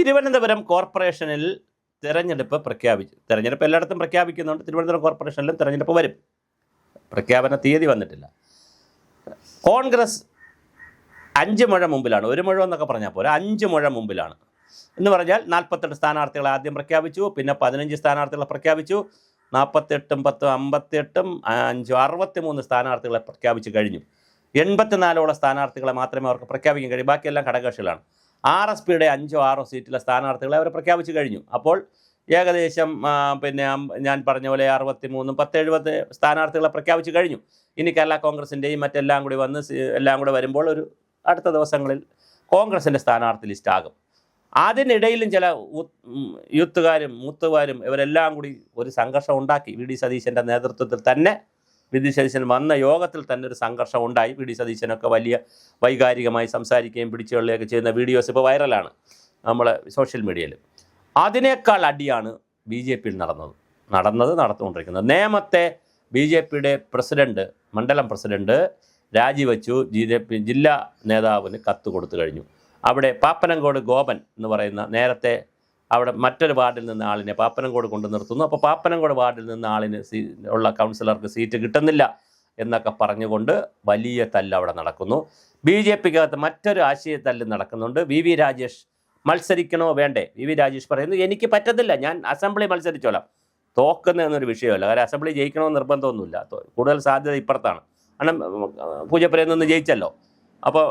തിരുവനന്തപുരം കോർപ്പറേഷനിൽ തിരഞ്ഞെടുപ്പ് പ്രഖ്യാപിച്ചു തിരഞ്ഞെടുപ്പ് എല്ലായിടത്തും പ്രഖ്യാപിക്കുന്നുണ്ട്. തിരുവനന്തപുരം കോർപ്പറേഷനിലും തിരഞ്ഞെടുപ്പ് വരും. പ്രഖ്യാപന തീയതി വന്നിട്ടില്ല. കോൺഗ്രസ് അഞ്ച് മുഴ മുമ്പിലാണ്. ഒരു മുഴ എന്നൊക്കെ പറഞ്ഞാൽ പോരാ. അഞ്ച് മുഴ മുമ്പിലാണ്. എന്ന് പറഞ്ഞാൽ നാൽപ്പത്തെട്ട് സ്ഥാനാർത്ഥികളെ ആദ്യം പ്രഖ്യാപിച്ചു പിന്നെ പതിനഞ്ച് സ്ഥാനാർത്ഥികളെ പ്രഖ്യാപിച്ചു നാൽപ്പത്തെട്ടും പത്തും അമ്പത്തെട്ടും അഞ്ചും അറുപത്തി മൂന്ന് സ്ഥാനാർത്ഥികളെ പ്രഖ്യാപിച്ചു കഴിഞ്ഞു. എൺപത്തിനാലോളം സ്ഥാനാർത്ഥികളെ മാത്രമേ അവർക്ക് പ്രഖ്യാപിക്കാൻ കഴിയൂ. ബാക്കിയെല്ലാം ഘടകകക്ഷികളാണ്. ആർ എസ് പിയുടെ അഞ്ചോ ആറോ സീറ്റിലെ സ്ഥാനാർത്ഥികളെ അവർ പ്രഖ്യാപിച്ചു കഴിഞ്ഞു. അപ്പോൾ ഏകദേശം പിന്നെ ഞാൻ പറഞ്ഞ പോലെ അറുപത്തി മൂന്നും പത്ത് എഴുപത് സ്ഥാനാർത്ഥികളെ പ്രഖ്യാപിച്ചു കഴിഞ്ഞു. ഇനി കേരള കോൺഗ്രസിന്റെയും മറ്റെല്ലാം കൂടി വന്ന് എല്ലാം കൂടെ വരുമ്പോൾ ഒരു അടുത്ത ദിവസങ്ങളിൽ കോൺഗ്രസിന്റെ സ്ഥാനാർത്ഥി ലിസ്റ്റ് ആകും. അതിനിടയിലും ചില യൂത്തുകാരും മൂത്തുകാരും ഇവരെല്ലാം കൂടി ഒരു സംഘർഷം ഉണ്ടാക്കി. വി. ഡി. സതീശന്റെ നേതൃത്വത്തിൽ തന്നെ വി ഡി സതീശൻ വന്ന യോഗത്തിൽ തന്നെ ഒരു സംഘർഷം ഉണ്ടായി. വി ഡി സതീശനൊക്കെ വലിയ വൈകാരികമായി സംസാരിക്കുകയും പിടിച്ചുകൊള്ളുകയൊക്കെ ചെയ്യുന്ന വീഡിയോസ് ഇപ്പോൾ വൈറലാണ് നമ്മളെ സോഷ്യൽ മീഡിയയിൽ. അതിനേക്കാൾ അടിയാണ് ബി ജെ പിയിൽ നടന്നത്. നടന്നത് നടത്തുകൊണ്ടിരിക്കുന്നത് നേമത്തെ ബി ജെ പിയുടെ പ്രസിഡന്റ് മണ്ഡലം പ്രസിഡന്റ് രാജിവെച്ചു. ജില്ലാ നേതാവിന് കത്ത് കൊടുത്തു കഴിഞ്ഞു. അവിടെ പാപ്പനങ്കോട് ഗോപൻ എന്ന് പറയുന്ന നേരത്തെ അവിടെ മറ്റൊരു വാർഡിൽ നിന്ന് ആളിനെ പാപ്പനംകോട് കൊണ്ട് നിർത്തുന്നു. അപ്പോൾ പാപ്പനംകോട് വാർഡിൽ നിന്ന് ആളിന് ഉള്ള കൗൺസിലർക്ക് സീറ്റ് കിട്ടുന്നില്ല എന്നൊക്കെ പറഞ്ഞുകൊണ്ട് വലിയ തല്ല് അവിടെ നടക്കുന്നു. ബി ജെ പിക്കകത്ത് മറ്റൊരു ആശയ തല്ല് നടക്കുന്നുണ്ട്. വി വി രാജേഷ് മത്സരിക്കണോ വേണ്ടേ? വി വി രാജേഷ് പറയുന്നു എനിക്ക് പറ്റത്തില്ല ഞാൻ അസംബ്ലി മത്സരിച്ചോളാം. തോക്കുന്ന എന്നൊരു വിഷയമല്ല. കാരണം അസംബ്ലി ജയിക്കണമെന്ന് നിർബന്ധമൊന്നുമില്ല. കൂടുതൽ സാധ്യത ഇപ്പുറത്താണ്. കാരണം പൂജപ്പുരയിൽ നിന്ന് ജയിച്ചല്ലോ. അപ്പോൾ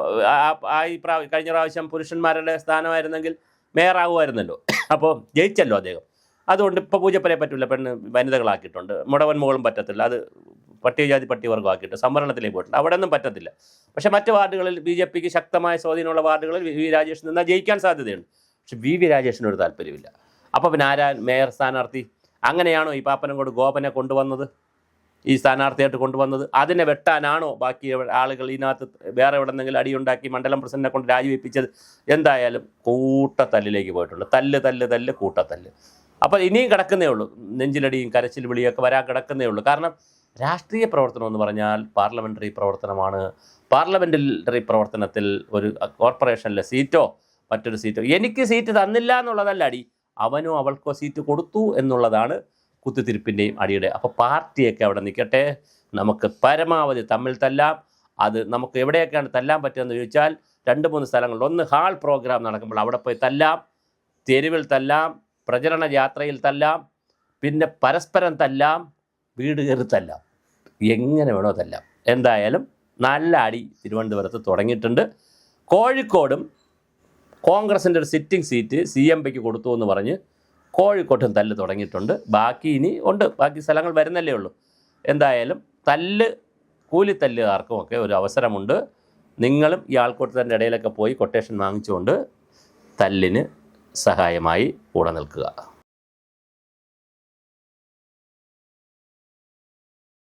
ആ ഈ പ്രാ കഴിഞ്ഞ പ്രാവശ്യം പുരുഷന്മാരുടെ സ്ഥാനമായിരുന്നെങ്കിൽ മേയറാകുമായിരുന്നല്ലോ അപ്പോൾ ജയിച്ചല്ലോ അദ്ദേഹം. അതുകൊണ്ട് ഇപ്പോൾ പൂജപ്പലയെ പറ്റില്ല പെണ്ണ് വനിതകളാക്കിയിട്ടുണ്ട്. മുടവൻ മുകളും പറ്റത്തില്ല. അത് പട്ടികജാതി പട്ടികവർഗം ആക്കിയിട്ട് സംവരണത്തിലേക്ക് പോയിട്ടുണ്ട്. അവിടെ ഒന്നും പറ്റത്തില്ല. പക്ഷേ മറ്റ് വാർഡുകളിൽ ബി ജെ പിക്ക് ശക്തമായ സ്വാധീനമുള്ള വാർഡുകളിൽ വി വി രാജേഷ് നിന്നാൽ ജയിക്കാൻ സാധ്യതയുണ്ട്. പക്ഷെ വി വി രാജേഷിന് ഒരു താല്പര്യമില്ല. അപ്പോൾ പിന്നെ ആരാ മേയർ സ്ഥാനാർത്ഥി? അങ്ങനെയാണോ ഈ പാപ്പനംകോട് ഗോപനെ കൊണ്ടുവന്നത്? ഈ സ്ഥാനാർത്ഥിയായിട്ട് കൊണ്ടുവന്നത്. അതിനെ വെട്ടാനാണോ ബാക്കി ആളുകൾ ഇതിനകത്ത് വേറെ എവിടെന്നെങ്കിലും അടിയുണ്ടാക്കി മണ്ഡലം പ്രസിഡന്റിനെ കൊണ്ട് രാജിവെപ്പിച്ചത്? എന്തായാലും കൂട്ടത്തല്ലിലേക്ക് പോയിട്ടുണ്ട്. തല്ല് തല്ല് തല്ല് കൂട്ടത്തല്ല്. അപ്പോൾ ഇനിയും കിടക്കുന്നേ ഉള്ളൂ. നെഞ്ചിലടിയും കരച്ചിൽ വിളിയൊക്കെ വരാൻ കിടക്കുന്നേ ഉള്ളൂ. കാരണം രാഷ്ട്രീയ പ്രവർത്തനം എന്ന് പറഞ്ഞാൽ പാർലമെന്ററി പ്രവർത്തനമാണ്. പാർലമെന്ററി പ്രവർത്തനത്തിൽ ഒരു കോർപ്പറേഷനിലെ സീറ്റോ മറ്റൊരു സീറ്റോ എനിക്ക് സീറ്റ് തന്നില്ല എന്നുള്ളതല്ല അടി അവനോ അവൾക്കോ സീറ്റ് കൊടുത്തു എന്നുള്ളതാണ് കുത്തിത്തിരിപ്പിന്റെയും അടിയുടെ. അപ്പോൾ പാർട്ടിയൊക്കെ അവിടെ നിൽക്കട്ടെ. നമുക്ക് പരമാവധി തമ്മിൽ തല്ലാം. അത് നമുക്ക് എവിടെയൊക്കെയാണ് തല്ലാൻ പറ്റുമെന്ന് ചോദിച്ചാൽ രണ്ട് മൂന്ന് സ്ഥലങ്ങളിൽ. ഒന്ന് ഹാൾ പ്രോഗ്രാം നടക്കുമ്പോൾ അവിടെ പോയി തല്ലാം. തെരുവിൽ തല്ലാം. പ്രചരണ യാത്രയിൽ തല്ലാം. പിന്നെ പരസ്പരം തല്ലാം. വീട് കയറി തല്ലാം. എങ്ങനെ വേണോ തല്ലാം. എന്തായാലും നല്ല അടി തിരുവനന്തപുരത്ത് തുടങ്ങിയിട്ടുണ്ട്. കോഴിക്കോടും കോൺഗ്രസിന്റെ ഒരു സിറ്റിംഗ് സീറ്റ് സി എം പിക്ക് കൊടുത്തു എന്ന് പറഞ്ഞ് കോഴിക്കോട്ടും തല്ല് തുടങ്ങിയിട്ടുണ്ട്. ബാക്കി ഇനി ഉണ്ട്. ബാക്കി സ്ഥലങ്ങൾ വരുന്നല്ലേ ഉള്ളൂ. എന്തായാലും തല്ല് കൂലിത്തല്ലുകാർക്കും ഒക്കെ ഒരു അവസരമുണ്ട്. നിങ്ങളും ഈ ആൾക്കൂട്ടത്തിന്റെ ഇടയിലൊക്കെ പോയി കൊട്ടേഷൻ വാങ്ങിച്ചുകൊണ്ട് തല്ലിന് സഹായമായി കൂടെ നിൽക്കുക.